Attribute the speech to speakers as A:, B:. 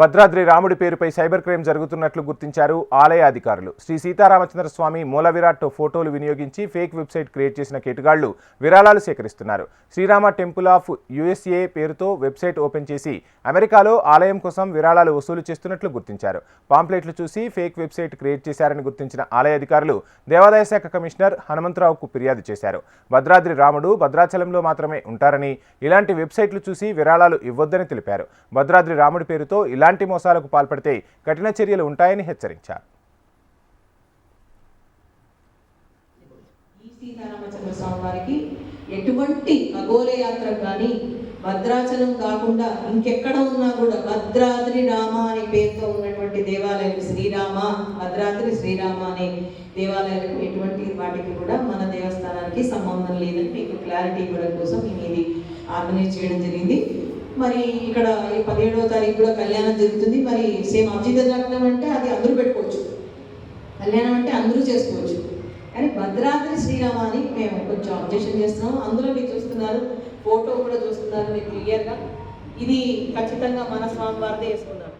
A: భద్రాద్రి రాముడి పేరుపై cyber crime జరుగుతున్నట్లు గుర్తించారు ఆలయ అధికారులు. శ్రీ సీతారామచంద్ర స్వామి మూల విరాట్ ఫోటోలు వినియోగించి ఫేక్ వెబ్సైట్ క్రియేట్ చేసిన కేటుగాళ్ళు విరాళాలు సేకరిస్తున్నారు. శ్రీరామ టెంపుల్ ఆఫ్ యుఎస్ఏ పేరుతో వెబ్సైట్ ఓపెన్ చేసి అమెరికాలో ఆలయం కోసం విరాళాలు వసూలు చేస్తున్నట్లు గుర్తించారు. పాంప్లెట్లు చూసి ఫేక్ వెబ్సైట్ క్రియేట్ చేశారని గుర్తించిన ఆలయ అధికారులు దేవాదాయ శాఖ కమిషనర్ హనుమంతరావుకు ఫిర్యాదు చేశారు. భద్రాద్రి రాముడు భద్రాచలంలో మాత్రమే ఉంటారని ఇలాంటి వెబ్సైట్లు చూసి విరాళాలు ఇవ్వొద్దని తెలిపారు. భద్రాద్రి రాముడి పేరుతో ఇలా ఇలాంటి మోసాలకు పాల్పడితే కఠిన చర్యలు ఉంటాయని హెచ్చరించారు.
B: సీతారామచంద్ర స్వామి వారికి ఎటువంటి ఖగోళ యాత్ర కానీ భద్రాచలం కాకుండా ఇంకెక్కడ ఉన్నా కూడా భద్రాద్రి రామ అనే పేరుతో ఉన్నటువంటి దేవాలయాలు శ్రీరామ భద్రాద్రి శ్రీరామ అనే దేవాలయాలకు ఎటువంటి వాటికి కూడా మన దేవస్థానానికి సంబంధం లేదని మీకు క్లారిటీ ఇవ్వడం కోసం మేము ఇది ఆర్గనైజ్ చేయడం జరిగింది. మరి ఇక్కడ ఈ పదిహేడవ తారీఖు కూడా కళ్యాణం జరుగుతుంది. మరి సేమ్ అభిజిత లగ్నం అంటే అది అందరూ పెట్టుకోవచ్చు. కళ్యాణం అంటే అందరూ చేసుకోవచ్చు. కానీ భద్రాద్రి శ్రీరామ అని మేము కొంచెం అబ్జెక్షన్ చేస్తున్నాం. అందులో మీరు చూస్తున్నారు ఫోటో కూడా చూస్తున్నారు మీరు క్లియర్గా ఇది ఖచ్చితంగా మన స్వామి వారిదే వేసుకున్నారు